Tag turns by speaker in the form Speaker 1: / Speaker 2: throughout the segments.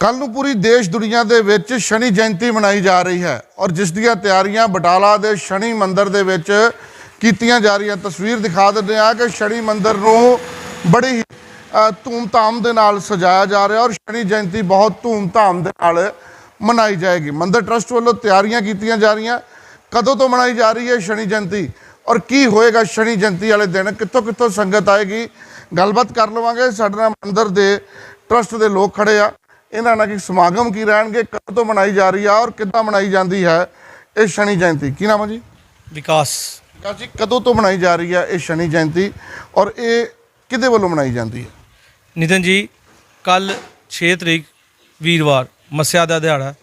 Speaker 1: ਕੱਲ ਨੂੰ ਪੂਰੀ ਦੇਸ਼ ਦੁਨੀਆ ਦੇ ਵਿੱਚ ਸ਼ਨੀ ਜਯੰਤੀ ਮਨਾਈ ਜਾ ਰਹੀ ਹੈ ਔਰ ਜਿਸ ਦੀਆਂ ਤਿਆਰੀਆਂ ਬਟਾਲਾ ਦੇ ਸ਼ਨੀ ਮੰਦਿਰ ਦੇ ਵਿੱਚ ਕੀਤੀਆਂ ਜਾ ਰਹੀਆਂ ਤਸਵੀਰ ਦਿਖਾ ਦਿੰਦੇ ਆ ਕਿ ਸ਼ਨੀ ਮੰਦਿਰ ਨੂੰ ਬੜੀ ਹੀ ਧੂਮ-ਧਾਮ ਦੇ ਨਾਲ ਸਜਾਇਆ ਜਾ ਰਿਹਾ ਔਰ ਸ਼ਨੀ ਜਯੰਤੀ ਬਹੁਤ ਧੂਮ-ਧਾਮ ਦੇ ਨਾਲ ਮਨਾਈ ਜਾਏਗੀ। ਮੰਦਿਰ ਟਰਸਟ ਵੱਲੋਂ ਤਿਆਰੀਆਂ ਕੀਤੀਆਂ ਜਾ ਰਹੀਆਂ। ਕਦੋਂ ਤੋਂ ਮਨਾਈ ਜਾ ਰਹੀ ਹੈ ਸ਼ਨੀ ਜਯੰਤੀ? ਔਰ ਕੀ ਹੋਏਗਾ ਸ਼ਨੀ ਜਯੰਤੀ ਵਾਲੇ ਦਿਨ? ਕਿੱਥੋਂ ਕਿੱਥੋਂ ਸੰਗਤ ਆਏਗੀ? ਗੱਲਬਾਤ ਕਰ ਲਵਾਂਗੇ। ਸਾਡੇ ਨਾਲ ਮੰਦਿਰ ਦੇ ਟਰਸਟ ਦੇ ਲੋਕ ਖੜੇ ਆ। ਇਹਨਾਂ ਨਾਲ ਕਿ ਸਮਾਗਮ ਕੀ ਰਹਿਣਗੇ ਕਦੋਂ ਤੋਂ ਮਨਾਈ ਜਾ ਰਹੀ ਆ ਔਰ ਕਿੱਦਾਂ ਮਨਾਈ ਜਾਂਦੀ ਹੈ ਇਹ ਸ਼ਨੀ ਜਯੰਤੀ। ਕੀ ਨਾਮ ਹੈ ਜੀ?
Speaker 2: ਵਿਕਾਸ।
Speaker 1: ਵਿਕਾਸ ਜੀ ਕਦੋਂ ਤੋਂ ਮਨਾਈ ਜਾ ਰਹੀ ਹੈ ਇਹ ਸ਼ਨੀ ਜਯੰਤੀ ਔਰ ਇਹ ਕਿਹਦੇ ਵੱਲੋਂ ਮਨਾਈ ਜਾਂਦੀ ਹੈ?
Speaker 2: ਨਿਤਨ ਜੀ ਕੱਲ 6 ਤਰੀਕ ਵੀਰਵਾਰ ਮੱਸਿਆ ਦਾ ਦਿਹਾੜਾ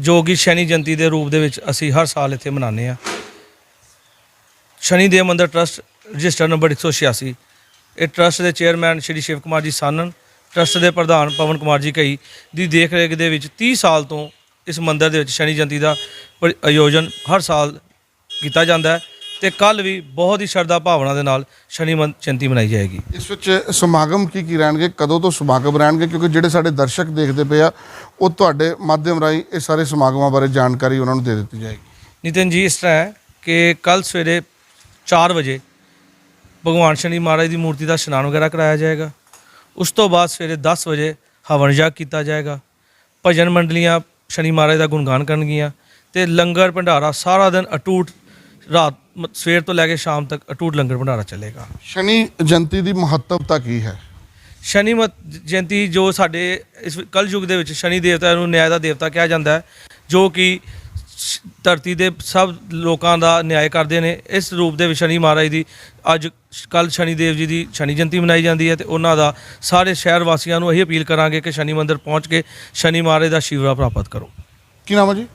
Speaker 2: ਜੋ ਕਿ ਸ਼ਨੀ ਜਯੰਤੀ ਦੇ ਰੂਪ ਦੇ ਵਿੱਚ ਅਸੀਂ ਹਰ ਸਾਲ ਇੱਥੇ ਮਨਾਉਂਦੇ ਆ ਸ਼ਨੀ ਦੇਵ ਮੰਦਰ ਟਰਸਟ ਰਜਿਸਟਰ ਨੰਬਰ 186 ਇਹ ਟਰਸਟ ਦੇ ਚੇਅਰਮੈਨ ਸ਼੍ਰੀ ਸ਼ਿਵ ਕੁਮਾਰ ਜੀ ਸਾਨਨ ਟਰਸਟ ਦੇ ਪ੍ਰਧਾਨ ਪਵਨ ਕੁਮਾਰ ਜੀ ਕਈ ਦੀ ਦੇਖ ਰੇਖ ਦੇ ਵਿੱਚ 30 ਸਾਲ ਤੋਂ ਇਸ ਮੰਦਰ ਦੇ ਵਿੱਚ ਸ਼ਨੀ ਜਯੰਤੀ ਦਾ ਆਯੋਜਨ ਹਰ ਸਾਲ ਕੀਤਾ ਜਾਂਦਾ ਹੈ ਤੇ ਕੱਲ ਵੀ ਬਹੁਤ ਹੀ ਸ਼ਰਧਾ ਭਾਵਨਾ ਦੇ ਨਾਲ ਸ਼ਨੀ ਮੰ- ਜਯੰਤੀ ਮਨਾਈ ਜਾਏਗੀ।
Speaker 1: ਇਸ ਵਿੱਚ ਸਮਾਗਮ ਕੀ ਕੀ ਰਹਿਣਗੇ ਕਦੋਂ ਤੋਂ ਸਮਾਗਮ ਰਹਿਣਗੇ ਕਿਉਂਕਿ ਜਿਹੜੇ ਸਾਡੇ ਦਰਸ਼ਕ ਦੇਖਦੇ ਪਏ ਆ ਉਹ ਤੁਹਾਡੇ ਮਾਧਿਅਮ ਰਾਹੀਂ ਇਹ ਸਾਰੇ ਸਮਾਗਮਾਂ ਬਾਰੇ ਜਾਣਕਾਰੀ ਉਹਨਾਂ ਨੂੰ ਦੇ ਦਿੱਤੀ ਜਾਏਗੀ।
Speaker 2: ਨਿਤਿਨ ਜੀ ਇਸ ਤਰ੍ਹਾਂ ਹੈ ਕਿ ਕੱਲ ਸਵੇਰੇ 4 ਵਜੇ ਭਗਵਾਨ ਸ਼ਨੀ ਮਹਾਰਾਜ ਦੀ ਮੂਰਤੀ ਦਾ ਇਸ਼ਨਾਨ ਵਗੈਰਾ ਕਰਾਇਆ ਜਾਏਗਾ। ਉਸ ਤੋਂ ਬਾਅਦ ਸਵੇਰੇ 10 ਵਜੇ ਹਵਨ ਯੱਗ ਕੀਤਾ ਜਾਏਗਾ। ਭਜਨ ਮੰਡਲੀਆਂ ਸ਼ਨੀ ਮਹਾਰਾਜ ਦਾ ਗੁਣਗਾਨ ਕਰਨਗੀਆਂ ਤੇ ਲੰਗਰ ਭੰਡਾਰਾ ਸਾਰਾ ਦਿਨ ਅਟੂਟ ਰਾਤ ਸਵੇਰ ਤੋਂ ਲੈ ਕੇ ਸ਼ਾਮ ਤੱਕ ਅਟੂਟ ਲੰਗਰ ਭੰਡਾਰਾ ਚੱਲੇਗਾ।
Speaker 1: ਸ਼ਨੀ ਜਯੰਤੀ ਦੀ ਮਹੱਤਵਤਾ ਕੀ ਹੈ?
Speaker 2: ਸ਼ਨੀ ਮਤ ਜਯੰਤੀ ਜੋ ਸਾਡੇ ਇਸ ਕਲ ਯੁਗ ਦੇ ਵਿੱਚ ਸ਼ਨੀ ਦੇਵਤਾ ਨੂੰ ਨਿਆਂ ਦਾ ਦੇਵਤਾ ਕਿਹਾ ਜਾਂਦਾ ਹੈ ਜੋ ਕਿ ਧਰਤੀ ਦੇ ਸਭ ਲੋਕਾਂ ਦਾ ਨਿਆਂ ਕਰਦੇ ਨੇ। ਇਸ ਰੂਪ ਦੇ ਵਿੱਚ ਸ਼ਨੀ ਮਹਾਰਾਜ ਦੀ ਅੱਜ ਕੱਲ ਸ਼ਨੀ ਦੇਵ ਜੀ ਦੀ ਸ਼ਨੀ ਜਯੰਤੀ ਮਨਾਈ ਜਾਂਦੀ ਹੈ ਤੇ ਉਹਨਾਂ ਦਾ ਸਾਰੇ ਸ਼ਹਿਰ ਵਾਸੀਆਂ ਨੂੰ ਇਹੀ ਅਪੀਲ ਕਰਾਂਗੇ ਕਿ ਸ਼ਨੀ ਮੰਦਿਰ ਪਹੁੰਚ ਕੇ ਸ਼ਨੀ ਮਹਾਰਾਜ ਦਾ ਆਸ਼ੀਰਵਾਦ ਪ੍ਰਾਪਤ ਕਰੋ।
Speaker 1: ਕੀ ਨਾਮ ਹੈ ਜੀ?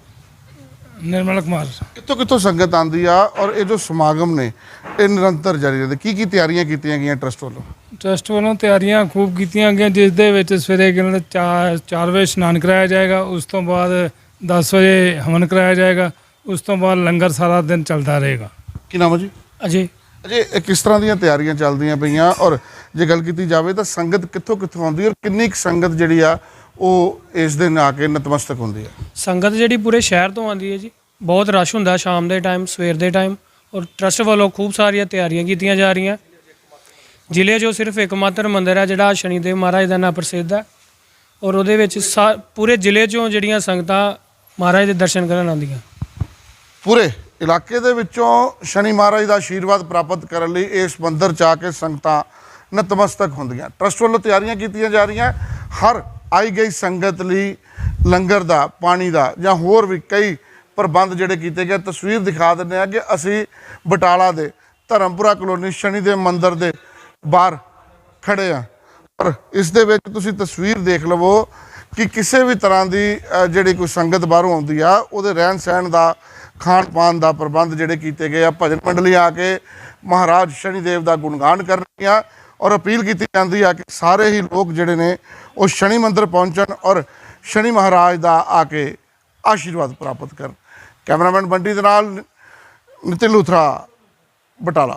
Speaker 3: ਨਿਰਮਲ ਕੁਮਾਰ।
Speaker 1: ਕਿੱਥੋਂ ਕਿੱਥੋਂ ਸੰਗਤ ਆਂਦੀ ਆ ਔਰ ਇਹ ਜੋ ਸਮਾਗਮ ਨੇ ਇਹ ਨਿਰੰਤਰ ਜਾਰੀ ਰਹਿੰਦੇ। ਕੀ ਕੀ ਤਿਆਰੀਆਂ ਕੀਤੀਆਂ ਗਈਆਂ ਟਰਸਟ ਵੱਲੋਂ?
Speaker 3: ਟਰਸਟ ਵੱਲੋਂ ਤਿਆਰੀਆਂ ਖੂਬ ਕੀਤੀਆਂ ਗਈਆਂ ਜਿਸ ਦੇ ਵਿੱਚ ਸਵੇਰੇ 4 4 ਵਜੇ ਇਸ਼ਨਾਨ ਕਰਾਇਆ ਜਾਏਗਾ। ਉਸ ਤੋਂ ਬਾਅਦ 10 ਵਜੇ ਹਵਨ ਕਰਾਇਆ ਜਾਏਗਾ ਉਸ ਤੋਂ ਬਾਅਦ ਲੰਗਰ ਸਾਰਾ ਦਿਨ ਚੱਲਦਾ ਰਹੇਗਾ।
Speaker 1: ਕੀ ਨਾਮ ਹੈ ਜੀ?
Speaker 3: ਅਜੇ।
Speaker 1: ਅਜੇ ਇਹ ਕਿਸ ਤਰ੍ਹਾਂ ਦੀਆਂ ਤਿਆਰੀਆਂ ਚੱਲਦੀਆਂ ਪਈਆਂ? ਔਰ ਜੇ ਗੱਲ ਕੀਤੀ ਜਾਵੇ ਤਾਂ ਸੰਗਤ ਕਿੱਥੋਂ ਕਿੱਥੋਂ ਆਉਂਦੀ ਔਰ ਕਿੰਨੀ ਕੁ ਸੰਗਤ ਜਿਹੜੀ ਆ ਉਹ ਇਸ ਦਿਨ ਆ ਕੇ ਨਤਮਸਤਕ ਹੁੰਦੀ ਆ
Speaker 4: ਸੰਗਤ ਜਿਹੜੀ ਪੂਰੇ ਸ਼ਹਿਰ ਤੋਂ ਆਉਂਦੀ ਹੈ ਜੀ। ਬਹੁਤ ਰਸ਼ ਹੁੰਦਾ ਸ਼ਾਮ ਦੇ ਟਾਈਮ ਸਵੇਰ ਦੇ ਟਾਈਮ ਔਰ ਟਰਸਟ ਵੱਲੋਂ ਖੂਬ ਸਾਰੀਆਂ ਤਿਆਰੀਆਂ ਕੀਤੀਆਂ ਜਾ ਰਹੀਆਂ। ਜ਼ਿਲ੍ਹੇ 'ਚੋਂ ਸਿਰਫ ਇੱਕਮਾਤਰ ਮੰਦਿਰ ਹੈ ਜਿਹੜਾ ਸ਼ਨੀਦੇਵ ਮਹਾਰਾਜ ਦਾ ਨਾਮ ਪ੍ਰਸਿੱਧ ਹੈ। ਔਰ ਉਹਦੇ ਵਿੱਚ ਸਾ- ਪੂਰੇ ਜ਼ਿਲ੍ਹੇ 'ਚੋਂ ਜਿਹੜੀਆਂ ਸੰਗਤਾਂ ਮਹਾਰਾਜ ਦੇ ਦਰਸ਼ਨ ਕਰਨ ਆਉਂਦੀਆਂ।
Speaker 1: ਪੂਰੇ ਇਲਾਕੇ ਦੇ ਵਿੱਚੋਂ ਸ਼ਨੀ ਮਹਾਰਾਜ ਦਾ ਆਸ਼ੀਰਵਾਦ ਪ੍ਰਾਪਤ ਕਰਨ ਲਈ ਇਸ ਮੰਦਿਰ ਚ ਆ ਕੇ ਸੰਗਤਾਂ ਨਤਮਸਤਕ ਹੁੰਦੀਆਂ। ਟਰਸਟ ਵੱਲੋਂ ਤਿਆਰੀਆਂ ਕੀਤੀਆਂ ਜਾ ਰਹੀਆਂ। ਹਰ ਆਈ ਗਈ ਸੰਗਤ ਲਈ ਲੰਗਰ ਦਾ, ਪਾਣੀ ਦਾ ਜਾਂ ਹੋਰ ਵੀ ਕਈ ਪ੍ਰਬੰਧ ਜਿਹੜੇ ਕੀਤੇ ਗਏ, ਤਸਵੀਰ ਦਿਖਾ ਦਿੰਦੇ ਆ ਕਿ ਅਸੀਂ ਬਟਾਲਾ ਦੇ, ਧਰਮਪੁਰਾ ਕਲੋਨੀ ਸ਼ਨੀ ਦੇ ਮੰਦਿਰ ਦੇ ਬਾਹਰ ਖੜੇ ਆ ਪਰ ਇਸ ਦੇ ਵਿੱਚ ਤੁਸੀਂ ਤਸਵੀਰ ਦੇਖ ਲਵੋ ਕਿ ਕਿਸੇ ਵੀ ਤਰ੍ਹਾਂ ਦੀ ਜਿਹੜੀ ਕੋਈ ਸੰਗਤ ਬਾਹਰੋਂ ਆਉਂਦੀ ਆ, ਉਹਦੇ ਰਹਿਣ ਸਹਿਣ ਦਾ, ਖਾਣ ਪਾਣ ਦਾ ਪ੍ਰਬੰਧ ਜਿਹੜੇ ਕੀਤੇ ਗਏ ਆ, ਭਜਨ ਮੰਡਲੀ ਆ ਕੇ ਮਹਾਰਾਜ ਸ਼ਨੀਦੇਵ ਦਾ ਗੁਣਗਾਨ ਕਰ ਔਰ ਅਪੀਲ ਕੀਤੀ ਜਾਂਦੀ ਆ ਕਿ ਸਾਰੇ ਹੀ ਲੋਕ ਜਿਹੜੇ ਨੇ, ਉਹ ਸ਼ਨੀ ਮੰਦਰ ਪਹੁੰਚਣ ਔਰ ਸ਼ਨੀ ਮਹਾਰਾਜ ਦਾ ਆ ਕੇ ਆਸ਼ੀਰਵਾਦ ਪ੍ਰਾਪਤ ਕਰਨ। ਕੈਮਰਾਮੈਨ ਬੰਟੀ ਦੇ ਨਾਲ ਨਿਤਿਨ ਲੂਥਰਾ, ਬਟਾਲਾ।